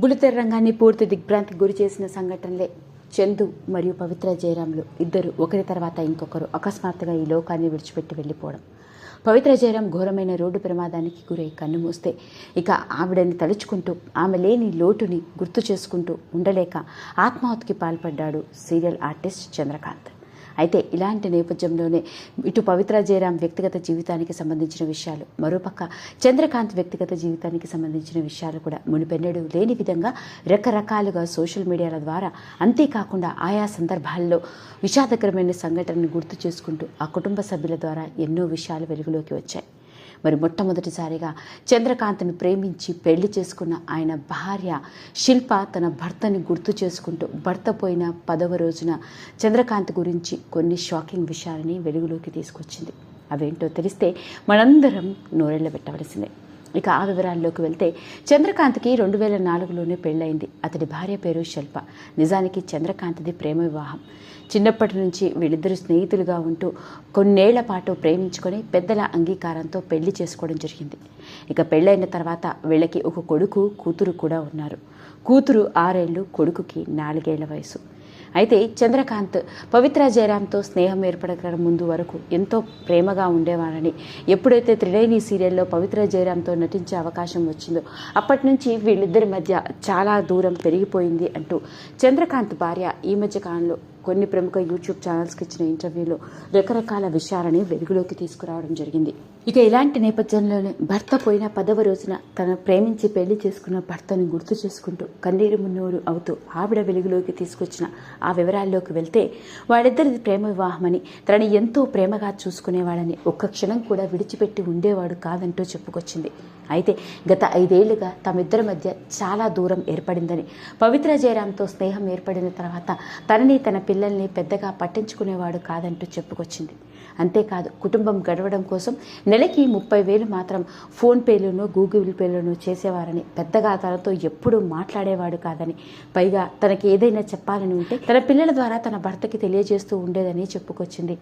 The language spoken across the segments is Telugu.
బులితెర రంగాన్ని పూర్తి దిగ్భ్రాంతికి గురి చేసిన సంఘటనలే చందు మరియు పవిత్ర జయరాములు. ఇద్దరు ఒకరి తర్వాత ఇంకొకరు అకస్మాత్తుగా ఈ లోకాన్ని విడిచిపెట్టి వెళ్ళిపోవడం. పవిత్ర జయరాం ఘోరమైన రోడ్డు ప్రమాదానికి గురై కన్ను మూస్తే ఇక ఆవిడని తలుచుకుంటూ ఆమె లేని లోటుని గుర్తు చేసుకుంటూ ఉండలేక ఆత్మహత్యకి పాల్పడ్డాడు సీరియల్ ఆర్టిస్ట్ చంద్రకాంత్. అయితే ఇలాంటి నేపథ్యంలోనే ఇటు పవిత్ర జయరాం వ్యక్తిగత జీవితానికి సంబంధించిన విషయాలు మరోపక్క చంద్రకాంత్ వ్యక్తిగత జీవితానికి సంబంధించిన విషయాలు కూడా మునిపెన్నడు లేని విధంగా రకరకాలుగా సోషల్ మీడియాల ద్వారా అంతేకాకుండా ఆయా సందర్భాల్లో విషాదకరమైన సంఘటనను గుర్తు చేసుకుంటూ ఆ కుటుంబ సభ్యుల ద్వారా ఎన్నో విషయాలు వెలుగులోకి వచ్చాయి. మరి మొట్టమొదటిసారిగా చంద్రకాంత్ను ప్రేమించి పెళ్ళి చేసుకున్న ఆయన భార్య శిల్ప తన భర్తని గుర్తు చేసుకుంటూ భర్త పోయిన పదవ రోజున చంద్రకాంత్ గురించి కొన్ని షాకింగ్ విషయాలని వెలుగులోకి తీసుకొచ్చింది. అవేంటో తెలిస్తే మనందరం నోరెళ్ళబెట్టవలసిందే. ఇక ఆ వివరాల్లోకి వెళ్తే చంద్రకాంత్కి రెండు వేల నాలుగులోనే పెళ్ళైంది అతడి భార్య పేరు శిల్ప. నిజానికి చంద్రకాంత్ది ప్రేమ వివాహం. చిన్నప్పటి నుంచి వీళ్ళిద్దరూ స్నేహితులుగా ఉంటూ కొన్నేళ్ళ పాటు ప్రేమించుకొని పెద్దల అంగీకారంతో పెళ్ళి చేసుకోవడం జరిగింది. ఇక పెళ్ళైన తర్వాత వీళ్ళకి ఒక కొడుకు కూతురు కూడా ఉన్నారు. కూతురు ఆరేళ్ళు కొడుకుకి నాలుగేళ్ళ వయసు. అయితే చంద్రకాంత్ పవిత్ర జయరామ్తో స్నేహం ఏర్పడక ముందు వరకు ఎంతో ప్రేమగా ఉండేవాడని. ఎప్పుడైతే త్రినైని సీరియల్లో పవిత్ర జయరామ్తో నటించే అవకాశం వచ్చిందో అప్పటి నుంచి వీళ్ళిద్దరి మధ్య చాలా దూరం పెరిగిపోయింది అంటూ చంద్రకాంత్ భార్య ఈ మధ్య కాలంలో కొన్ని ప్రముఖ యూట్యూబ్ ఛానల్స్కి ఇచ్చిన ఇంటర్వ్యూలో రకరకాల విషయాలని వెలుగులోకి తీసుకురావడం జరిగింది. ఇక ఇలాంటి నేపథ్యంలోనే భర్త పోయిన పదవ రోజున తన ప్రేమించి పెళ్ళి చేసుకున్న భర్తను గుర్తు చేసుకుంటూ కన్నీరు మున్నూరు అవుతూ ఆవిడ వెలుగులోకి తీసుకొచ్చిన ఆ వివరాల్లోకి వెళ్తే వాళ్ళిద్దరిది ప్రేమ వివాహమని తనని ఎంతో ప్రేమగా చూసుకునేవాడని ఒక్క క్షణం కూడా విడిచిపెట్టి ఉండేవాడు కాదంటూ చెప్పుకొచ్చింది. అయితే గత ఐదేళ్ళుగా తమిద్దరి మధ్య చాలా దూరం ఏర్పడిందని పవిత్ర జయరాంతో స్నేహం ఏర్పడిన తర్వాత తనని తన పిల్లల్ని పెద్దగా పట్టించుకునేవాడు కాదంటూ చెప్పుకొచ్చింది. అంతేకాదు కుటుంబం గడవడం కోసం నెలకి ముప్పై వేలు మాత్రం ఫోన్పేలోనూ గూగుల్ పేలోనూ చేసేవారని పెద్దగా తనతో ఎప్పుడూ మాట్లాడేవాడు కాదని. పైగా తనకి ఏదైనా చెప్పాలని ఉంటే తన పిల్లల ద్వారా తన భర్తకి తెలియజేస్తూ ఉండేదని చెప్పుకొచ్చింది.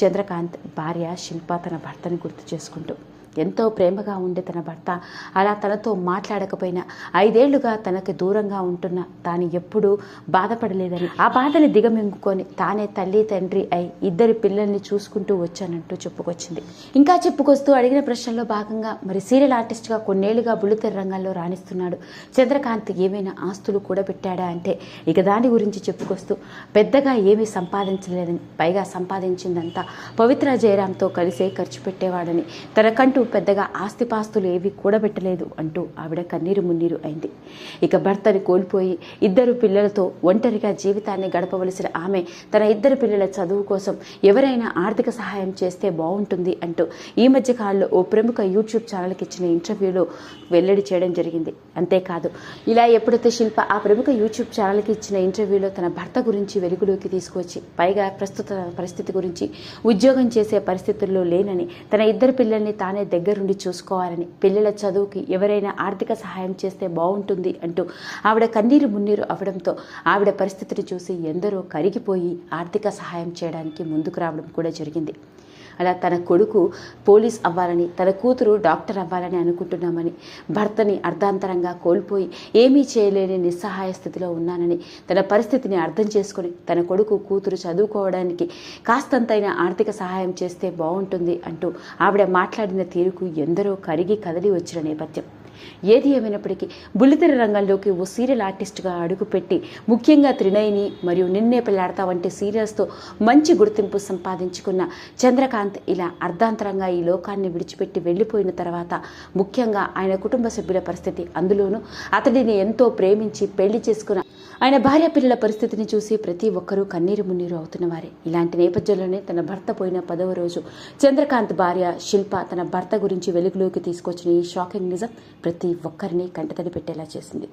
చంద్రకాంత్ భార్య శిల్ప తన భర్తని గుర్తు చేసుకుంటూ. ఎంతో ప్రేమగా ఉండే తన భర్త. అలా తనతో మాట్లాడకపోయినా ఐదేళ్ళుగా తనకి దూరంగా ఉంటున్న తాను ఎప్పుడూ బాధపడలేదని ఆ బాధని దిగమింగుకొని తానే తల్లి తండ్రి అయి ఇద్దరి పిల్లల్ని చూసుకుంటూ వచ్చానంటూ చెప్పుకొచ్చింది. ఇంకా చెప్పుకొస్తూ అడిగిన ప్రశ్నల్లో భాగంగా మరి సీరియల్ ఆర్టిస్ట్గా కొన్నేళ్ళుగా బుల్లితెర రంగంలో రాణిస్తున్నాడు. చంద్రకాంత్ ఏమైనా ఆస్తులు కూడా పెట్టాడా అంటే ఇక దాని గురించి చెప్పుకొస్తూ పెద్దగా ఏమీ సంపాదించలేదని పైగా సంపాదించిందంతా పవిత్ర జయరామ్తో కలిసే ఖర్చు పెట్టేవాడని తనకంటూ పెద్దగా ఆస్తిపాస్తులు ఏవి కూడబెట్టలేదు అంటూ ఆవిడ కన్నీరు మున్నీరు అయింది. ఇక భర్తని కోల్పోయి ఇద్దరు పిల్లలతో ఒంటరిగా జీవితాన్ని గడపవలసిన ఆమె తన ఇద్దరు పిల్లల చదువు కోసం ఎవరైనా ఆర్థిక సహాయం చేస్తే బాగుంటుంది అంటూ ఈ మధ్య కాలంలో ఓ ప్రముఖ యూట్యూబ్ ఛానల్కి ఇచ్చిన ఇంటర్వ్యూలో వెల్లడి చేయడం జరిగింది. అంతేకాదు ఇలా ఎప్పుడైతే శిల్ప ఆ ప్రముఖ యూట్యూబ్ ఛానల్కి ఇచ్చిన ఇంటర్వ్యూలో తన భర్త గురించి వెలుగులోకి తీసుకొచ్చి పైగా ప్రస్తుత పరిస్థితి గురించి ఉద్యోగం చేసే పరిస్థితుల్లో లేనని తన ఇద్దరు పిల్లల్ని తానే దగ్గరుండి చూసుకోవాలని పిల్లల చదువుకి ఎవరైనా ఆర్థిక సహాయం చేస్తే బాగుంటుంది అంటూ ఆవిడ కన్నీరు మున్నీరు అవడంతో ఆవిడ పరిస్థితిని చూసి ఎందరో కరిగిపోయి ఆర్థిక సహాయం చేయడానికి ముందుకు రావడం కూడా జరిగింది. అలా తన కొడుకు పోలీస్ అవ్వాలని తన కూతురు డాక్టర్ అవ్వాలని అనుకుంటున్నామని భర్తని అర్ధాంతరంగా కోల్పోయి ఏమీ చేయలేని నిస్సహాయ స్థితిలో ఉన్నానని తన పరిస్థితిని అర్థం చేసుకుని తన కొడుకు కూతురు చదువుకోవడానికి కాస్తంతైనా ఆర్థిక సహాయం చేస్తే బాగుంటుంది అంటూ ఆవిడ మాట్లాడిన తీరుకు ఎందరో కరిగి కదలి వచ్చిన నేపథ్యం. ఏది ఏమైనప్పటికీ బుల్లితెర రంగంలోకి ఓ సీరియల్ ఆర్టిస్ట్గా అడుగుపెట్టి ముఖ్యంగా త్రినయని మరియు నిన్నే పెళ్ళాడతా వంటి సీరియల్స్తో మంచి గుర్తింపు సంపాదించుకున్న చంద్రకాంత్ ఇలా అర్ధాంతరంగా ఈ లోకాన్ని విడిచిపెట్టి వెళ్ళిపోయిన తర్వాత ముఖ్యంగా ఆయన కుటుంబ సభ్యుల పరిస్థితి అందులోనూ అతడిని ఎంతో ప్రేమించి పెళ్ళి చేసుకున్న ఆయన భార్య పిల్లల పరిస్థితిని చూసి ప్రతి ఒక్కరూ కన్నీరు మున్నీరు అవుతున్నవారే ఇలాంటి నేపథ్యంలోనే తన భర్త పోయిన పదవ రోజు చంద్రకాంత్ భార్య శిల్ప తన భర్త గురించి వెలుగులోకి తీసుకొచ్చిన ఈ షాకింగ్ నిజం ప్రతి ఒక్కరిని కంటతడి పెట్టేలా చేసింది.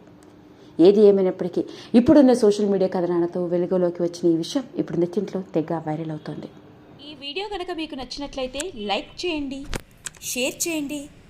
ఏది ఏమైనప్పటికీ ఇప్పుడున్న సోషల్ మీడియా కథనాలతో వెలుగులోకి వచ్చిన ఈ విషయం ఇప్పుడు నెట్టింట్లో తెగ వైరల్ అవుతోంది. ఈ వీడియో కనుక మీకు నచ్చినట్లయితే లైక్ చేయండి షేర్ చేయండి